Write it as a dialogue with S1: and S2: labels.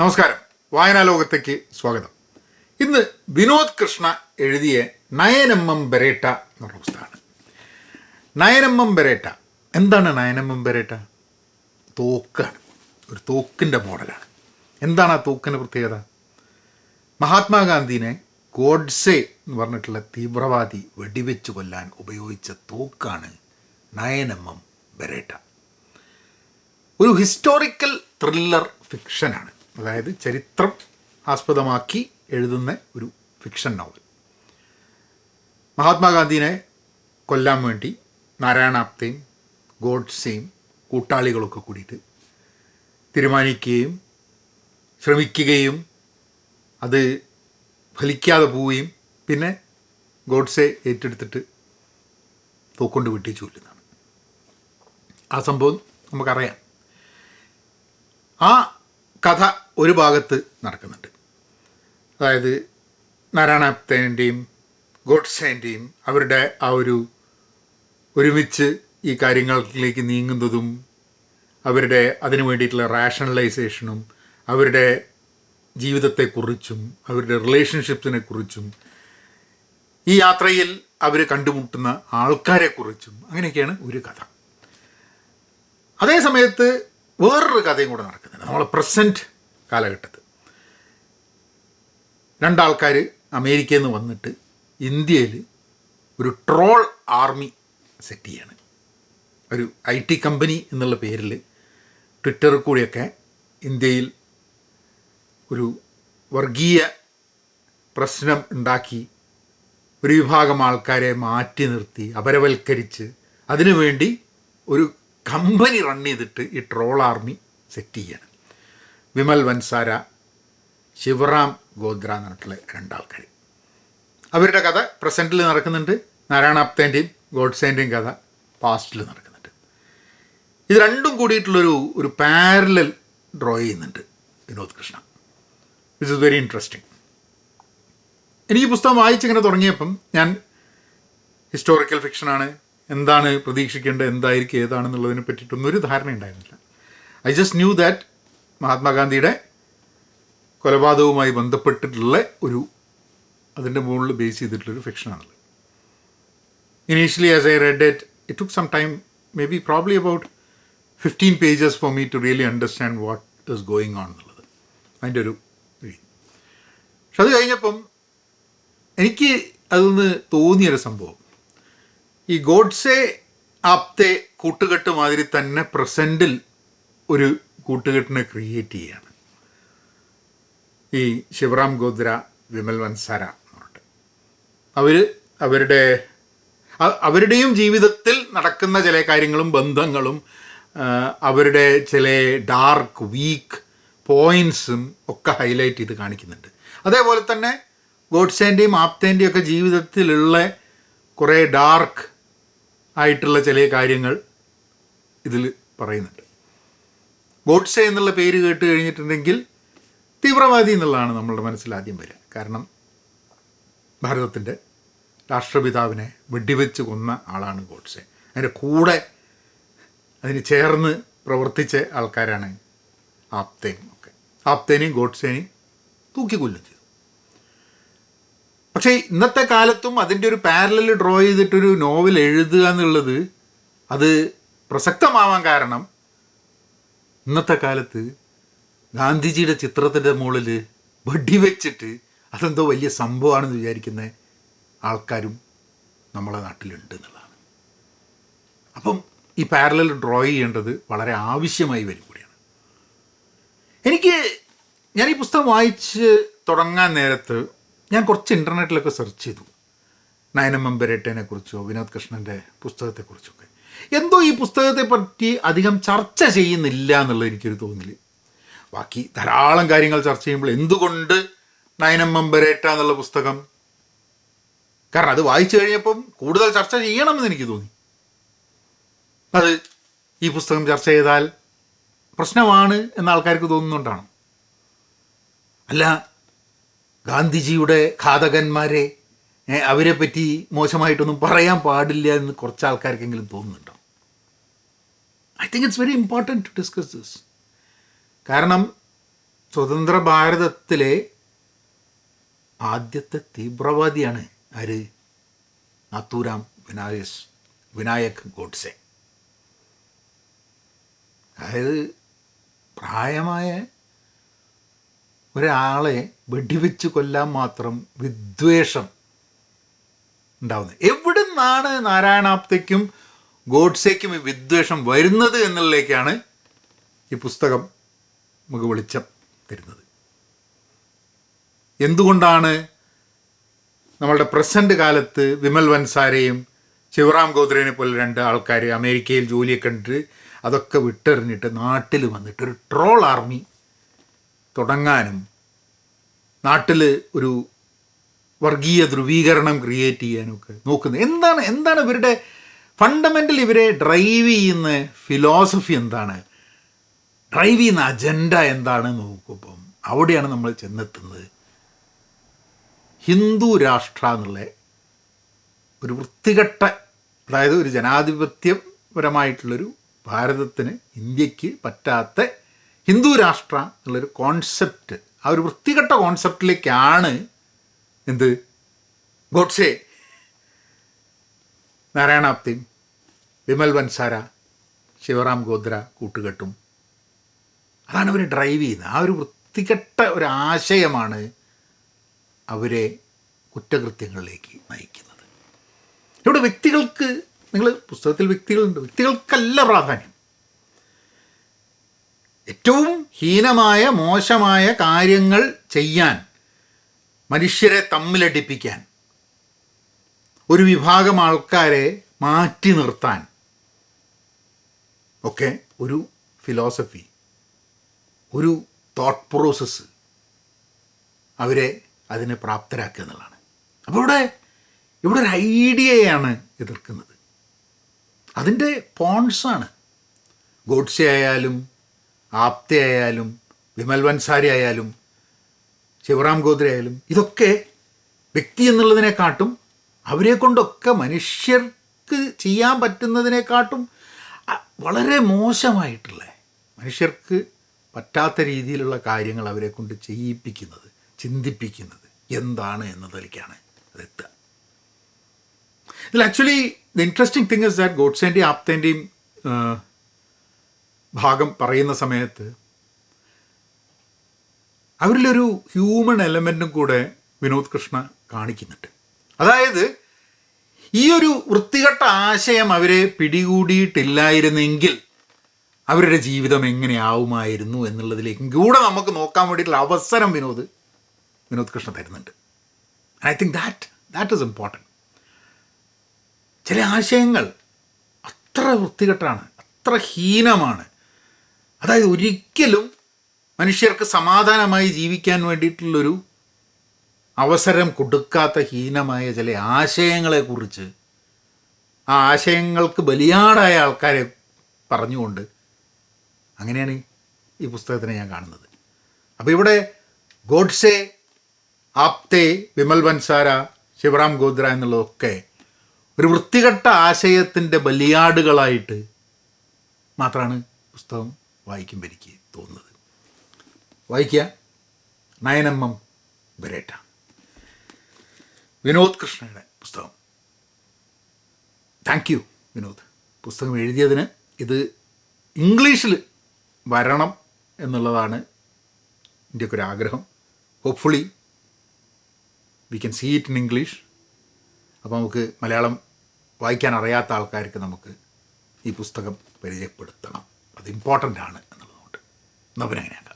S1: നമസ്കാരം. വായനാ ലോകത്തേക്ക് സ്വാഗതം. ഇന്ന് വിനോദ് കൃഷ്ണ എഴുതിയ നയനമ്മം ബെരേട്ട എന്ന് പറഞ്ഞ പുസ്തകമാണ്. നയനമ്മം ബെരേട്ട. എന്താണ് നയനമ്മം ബെരേട്ട? തോക്കാണ്. ഒരു തോക്കിന്റെ മോഡലാണ്. എന്താണ് ആ തോക്കിന്റെ പ്രത്യേകത? മഹാത്മാഗാന്ധിനെ ഗോഡ്സെ എന്ന് പറഞ്ഞിട്ടുള്ള തീവ്രവാദി വെടിവെച്ച് കൊല്ലാൻ ഉപയോഗിച്ച തോക്കാണ് നയനമ്മം ബെരേട്ട. ഒരു ഹിസ്റ്റോറിക്കൽ ത്രില്ലർ ഫിക്ഷനാണ്. അതായത് ചരിത്രം ആസ്പദമാക്കി എഴുതുന്ന ഒരു ഫിക്ഷൻ നോവൽ. മഹാത്മാഗാന്ധിനെ കൊല്ലാൻ വേണ്ടി നാരായണാപ്തയും ഗോഡ്സെയും കൂട്ടാളികളൊക്കെ കൂടിയിട്ട് തീരുമാനിക്കുകയും ശ്രമിക്കുകയും അത് ഫലിക്കാതെ പോവുകയും പിന്നെ ഗോഡ്സെ ഏറ്റെടുത്തിട്ട് തൂക്കൊണ്ട് വെട്ടി ചൊല്ലുന്നതാണ്. ആ സംഭവം നമുക്കറിയാം. ആ കഥ ഒരു ഭാഗത്ത് നടക്കുന്നുണ്ട്. അതായത് നാരായണാപ്തേന്റെയും ഗോഡ്സേന്റെയും അവരുടെ ആ ഒരു ഒരുമിച്ച് ഈ കാര്യങ്ങളിലേക്ക് നീങ്ങുന്നതും അവരുടെ അതിനു വേണ്ടിയിട്ടുള്ള റാഷണലൈസേഷനും അവരുടെ ജീവിതത്തെക്കുറിച്ചും അവരുടെ റിലേഷൻഷിപ്സിനെ കുറിച്ചും ഈ യാത്രയിൽ അവർ കണ്ടുമുട്ടുന്ന ആൾക്കാരെക്കുറിച്ചും അങ്ങനെയൊക്കെയാണ് ഒരു കഥ. അതേ സമയത്ത് വേറൊരു കഥയും കൂടെ നടക്കുന്നുണ്ട്. നമ്മളെ പ്രസന്റ് കാലഘട്ടത്തിൽ രണ്ടാൾക്കാർ അമേരിക്കയിൽ നിന്ന് വന്നിട്ട് ഇന്ത്യയിൽ ഒരു ട്രോൾ ആർമി സെറ്റ് ചെയ്യാണ്. ഒരു ഐ ടി കമ്പനി എന്നുള്ള പേരിൽ ട്വിറ്ററിൽ കൂടിയൊക്കെ ഇന്ത്യയിൽ ഒരു വർഗീയ പ്രശ്നം ഉണ്ടാക്കി ഒരു വിഭാഗം ആൾക്കാരെ മാറ്റി നിർത്തി അപരവൽക്കരിച്ച് അതിനുവേണ്ടി ഒരു കമ്പനി റൺ ചെയ്തിട്ട് ഈ ട്രോൾ ആർമി സെറ്റ് ചെയ്യാണ്. വിമൽ വൻസാര ശിവറാം ഗോദ്ര എന്ന് പറഞ്ഞിട്ടുള്ള രണ്ടാൾക്കാർ അവരുടെ കഥ പ്രസന്റിൽ നടക്കുന്നുണ്ട്. നാരായണ അപ്തേന്റെയും ഗോഡ്സേന്റെയും കഥ പാസ്റ്റിൽ നടക്കുന്നുണ്ട്. ഇത് രണ്ടും കൂടിയിട്ടുള്ളൊരു ഒരു പാരലൽ ഡ്രോ ചെയ്യുന്നുണ്ട് Vinod Krishna. Which is very interesting എനിക്ക് പുസ്തകം വായിച്ചിങ്ങനെ തുടങ്ങിയപ്പം ഞാൻ ഹിസ്റ്റോറിക്കൽ ഫിക്ഷനാണ് എന്താണ് പ്രതീക്ഷിക്കേണ്ടത് എന്തായിരിക്കും ഏതാണെന്നുള്ളതിനെ പറ്റിയിട്ടൊന്നും ഒരു ധാരണ ഉണ്ടായിരുന്നില്ല ഐ ജസ്റ്റ് ന്യൂ ദാറ്റ് മഹാത്മാഗാന്ധിയുടെ കൊലപാതകവുമായി ബന്ധപ്പെട്ടിട്ടുള്ള ഒരു അതിന്റെ മുകളിൽ ബേസ് ചെയ്തിട്ടുള്ളൊരു ഫിക്ഷനാണുള്ളത് initially as I read it it took some time maybe probably about fifteen pages for me to really understand what is going on എന്നുള്ളത്. അതിന്റെ ഒരു പക്ഷെ അത് കഴിഞ്ഞപ്പം എനിക്ക് അതൊന്ന് തോന്നിയൊരു സംഭവം. ഈ ഗോഡ്സെ ആപ്തെ കൂട്ടുകെട്ട് മാതിരി തന്നെ പ്രസന്റിൽ ഒരു കൂട്ടുകെട്ടിനെ ക്രിയേറ്റ് ചെയ്യാണ്. ഈ ശിവറാം ഗോദ്ര വിമൽ വൻസാര എന്നുള്ളത് അവർ അവരുടെ അവരുടെയും ജീവിതത്തിൽ നടക്കുന്ന ചില കാര്യങ്ങളും ബന്ധങ്ങളും അവരുടെ ചില ഡാർക്ക് വീക്ക് പോയിൻസും ഒക്കെ ഹൈലൈറ്റ് ചെയ്ത് കാണിക്കുന്നുണ്ട്. അതേപോലെ തന്നെ ഗോഡ്സേന്റെയും ആപ്തേന്റെയും ഒക്കെ ജീവിതത്തിലുള്ള കുറേ ഡാർക്ക് ആയിട്ടുള്ള ചില കാര്യങ്ങൾ ഇതിൽ പറയുന്നുണ്ട്. ഗോഡ്സെ എന്നുള്ള പേര് കേട്ട് കഴിഞ്ഞിട്ടുണ്ടെങ്കിൽ തീവ്രവാദി എന്നുള്ളതാണ് നമ്മളുടെ മനസ്സിൽ ആദ്യം വരിക. കാരണം ഭാരതത്തിന്റെ രാഷ്ട്രപിതാവിനെ വെടിവെച്ച് കൊന്ന ആളാണ് ഗോഡ്സെ. അതിന്റെ കൂടെ അതിന് ചേർന്ന് പ്രവർത്തിച്ച ആൾക്കാരാണ് ആപ്തേനും ഒക്കെ. ആപ്തേനെയും ഗോഡ്സേനെയും തൂക്കിക്കൊല്ലും ചെയ്തു. പക്ഷേ ഇന്നത്തെ കാലത്തും അതിന്റെ ഒരു പാരലൽ ഡ്രോ ചെയ്തിട്ടൊരു നോവൽ എഴുതുക എന്നുള്ളത് അത് പ്രസക്തമാവാൻ കാരണം ഇന്നത്തെ കാലത്ത് ഗാന്ധിജിയുടെ ചിത്രത്തിന്റെ മുകളിൽ വെടിവെച്ചിട്ട് അതെന്തോ വലിയ സംഭവമാണെന്ന് വിചാരിക്കുന്ന ആൾക്കാരും നമ്മളെ നാട്ടിലുണ്ട് എന്നുള്ളതാണ്. അപ്പം ഈ പാരലൽ ഡ്രോ ചെയ്യേണ്ടത് വളരെ ആവശ്യമായി വരും കൂടിയാണ്. എനിക്ക് ഞാൻ ഈ പുസ്തകം വായിച്ച് തുടങ്ങാൻ നേരത്ത് ഞാൻ കുറച്ച് ഇന്റർനെറ്റിലൊക്കെ സെർച്ച് ചെയ്തു. നയനമ്മ ബെരേട്ടനെ കുറിച്ചോ വിനോദ് കൃഷ്ണന്റെ പുസ്തകത്തെക്കുറിച്ചൊക്കെ. എന്തോ ഈ പുസ്തകത്തെ പറ്റി അധികം ചർച്ച ചെയ്യുന്നില്ല എന്നുള്ളത് എനിക്കൊരു തോന്നൽ ബാക്കി ധാരാളം കാര്യങ്ങൾ ചർച്ച ചെയ്യുമ്പോൾ എന്തുകൊണ്ട് നയനം ബെരേട്ട എന്നുള്ള പുസ്തകം? കാരണം അത് വായിച്ചു കഴിഞ്ഞപ്പം കൂടുതൽ ചർച്ച ചെയ്യണമെന്ന് എനിക്ക് തോന്നി. അത് ഈ പുസ്തകം ചർച്ച ചെയ്താൽ പ്രശ്നമാണ് എന്ന ആൾക്കാർക്ക് തോന്നുന്നുകൊണ്ടാണ് അല്ല ഗാന്ധിജിയുടെ ഘാതകന്മാരെ അവരെ പറ്റി മോശമായിട്ടൊന്നും പറയാൻ പാടില്ല എന്ന് കുറച്ച് ആൾക്കാർക്കെങ്കിലും തോന്നുന്നുണ്ടോ? I think it's very important to discuss this കാരണം സ്വതന്ത്ര ഭാരതത്തിലെ ആദ്യത്തെ തീവ്രവാദിയാണ് ആര്? നാത്തൂരാം വിനായസ് വിനായക് ഗോഡ്സെ. അതായത് പ്രായമായ ഒരാളെ വെടിവെച്ച് കൊല്ലാൻ മാത്രം വിദ്വേഷം ഉണ്ടാവുന്നത്. എവിടെ നിന്നാണ് നാരായണാപ്തയ്ക്കും ഗോഡ്സേക്കും ഈ വിദ്വേഷം വരുന്നത് എന്നുള്ളതിലേക്കാണ് ഈ പുസ്തകം നമുക്ക് വെളിച്ചം തരുന്നത്. എന്തുകൊണ്ടാണ് നമ്മളുടെ പ്രസന്റ് കാലത്ത് വിമൽ വൻസാരെയും ശിവറാം ഗോദ്രേനെ പോലെ രണ്ട് ആൾക്കാർ അമേരിക്കയിൽ ജോലിയൊക്കെ ഉണ്ടിട്ട് അതൊക്കെ വിട്ടെറിഞ്ഞിട്ട് നാട്ടിൽ വന്നിട്ട് ഒരു ട്രോൾ ആർമി തുടങ്ങാനും നാട്ടിൽ ഒരു വർഗീയ ധ്രുവീകരണം ക്രിയേറ്റ് ചെയ്യാനൊക്കെ നോക്കുന്നത്. എന്താണ് എന്താണ് ഇവരുടെ ഫണ്ടമെന്റൽ ഇവരെ ഡ്രൈവ് ചെയ്യുന്ന ഫിലോസഫി എന്താണ്? ഡ്രൈവ് ചെയ്യുന്ന അജണ്ട എന്താണ് നോക്കുമ്പം? അവിടെയാണ് നമ്മൾ ചെന്നെത്തുന്നത്. ഹിന്ദു രാഷ്ട്ര എന്നുള്ള ഒരു വൃത്തികെട്ട അതായത് ഒരു ജനാധിപത്യപരമായിട്ടുള്ളൊരു ഭാരതത്തിന് ഇന്ത്യയ്ക്ക് പറ്റാത്ത ഹിന്ദു രാഷ്ട്ര എന്നുള്ളൊരു കോൺസെപ്റ്റ് ആ ഒരു വൃത്തികെട്ട കോൺസെപ്റ്റിലേക്കാണ് എന്ത്? ഗോഡ്സെ. നാരായണാപ്തി വിമൽ വൻസാര ശിവറാം ഗോദ്ര കൂട്ടുകെട്ടും. അതാണ് അവർ ഡ്രൈവ് ചെയ്യുന്നത്. ആ ഒരു വൃത്തികെട്ട ഒരു ആശയമാണ് അവരെ കുറ്റകൃത്യങ്ങളിലേക്ക് നയിക്കുന്നത്. ഇവിടെ വ്യക്തികൾക്ക് നിങ്ങൾ പുസ്തകത്തിൽ വ്യക്തികളുണ്ട്. വ്യക്തികൾക്കല്ല പ്രാധാന്യം. ഏറ്റവും ഹീനമായ മോശമായ കാര്യങ്ങൾ ചെയ്യാൻ മനുഷ്യരെ തമ്മിലടിപ്പിക്കാൻ ഒരു വിഭാഗം ആൾക്കാരെ മാറ്റി നിർത്താൻ ഒക്കെ ഒരു ഫിലോസഫി ഒരു തോട്ട് പ്രോസസ്സ് അവരെ അതിന് പ്രാപ്തരാക്കുക എന്നുള്ളതാണ്. അപ്പോൾ ഇവിടെ ഇവിടെ ഒരു ഐഡിയയാണ് എതിർക്കുന്നത്. അതിന്റെ പോൺസാണ് ഗോഡ്സെ ആയാലും ആപ്തെ ആയാലും വിമൽ വൻസാരി ആയാലും ശിവറാം ഗോദ്രെ ആയാലും ഇതൊക്കെ വ്യക്തി എന്നുള്ളതിനെക്കാട്ടും അവരെ കൊണ്ടൊക്കെ മനുഷ്യർക്ക് ചെയ്യാൻ പറ്റുന്നതിനെക്കാട്ടും വളരെ മോശമായിട്ടുള്ള മനുഷ്യർക്ക് പറ്റാത്ത രീതിയിലുള്ള കാര്യങ്ങൾ അവരെ കൊണ്ട് ചെയ്യിപ്പിക്കുന്നത് ചിന്തിപ്പിക്കുന്നത് എന്താണ് എന്നതിലേക്കാണ് അതെത്തുക. ഇതിൽ actually the interesting thing is that ഗോഡ്സേന്റെയും ആപ്തേന്റെയും ഭാഗം പറയുന്ന സമയത്ത് അവരിലൊരു ഹ്യൂമൺ എലമെന്റും കൂടെ വിനോദ് കൃഷ്ണ കാണിക്കുന്നുണ്ട്. അതായത് ഈ ഒരു വൃത്തികെട്ട ആശയം അവരെ പിടികൂടിയിട്ടില്ലായിരുന്നെങ്കിൽ അവരുടെ ജീവിതം എങ്ങനെയാവുമായിരുന്നു എന്നുള്ളതിലേക്കും കൂടെ നമുക്ക് നോക്കാൻ വേണ്ടിയിട്ടുള്ള അവസരം വിനോദ് വിനോദ് കൃഷ്ണ തരുന്നുണ്ട്. I think that that is important ചില ആശയങ്ങൾ അത്ര വൃത്തികെട്ടാണ് അത്ര ഹീനമാണ്. അതായത് ഒരിക്കലും മനുഷ്യർക്ക് സമാധാനമായി ജീവിക്കാൻ വേണ്ടിയിട്ടുള്ളൊരു അവസരം കൊടുക്കാത്ത ഹീനമായ ചില ആശയങ്ങളെക്കുറിച്ച് ആ ആശയങ്ങൾക്ക് ബലിയാടായ ആൾക്കാരെ പറഞ്ഞുകൊണ്ട് അങ്ങനെയാണ് ഈ പുസ്തകത്തിനെ ഞാൻ കാണുന്നത്. അപ്പോൾ ഇവിടെ ഗോഡ്സെ ആപ്തെ വിമൽ ബൻസാര ശിവറാം ഗോദ്ര എന്നുള്ളതൊക്കെ ഒരു വൃത്തികെട്ട ആശയത്തിന്റെ ബലിയാടുകളായിട്ട് മാത്രമാണ് പുസ്തകം വായിക്കുമ്പോൾ എനിക്ക് തോന്നുന്നത്. വായിക്കുക. നയനമ്മം ബരേട്ട വിനോദ് കൃഷ്ണയുടെ പുസ്തകം. Thank you Vinod. പുസ്തകം എഴുതിയതിന് ഇത് ഇംഗ്ലീഷിൽ വരണം എന്നുള്ളതാണ് എന്റെയൊക്കെ ഒരു ആഗ്രഹം. Hopefully we can see it in English അപ്പോൾ നമുക്ക് മലയാളം വായിക്കാൻ അറിയാത്ത ആൾക്കാർക്ക് നമുക്ക് ഈ പുസ്തകം പരിചയപ്പെടുത്തണം. അത് ഇമ്പോർട്ടന്റ് ആണ് എന്നുള്ളതുകൊണ്ട്. എന്നാൽ പിന്നെ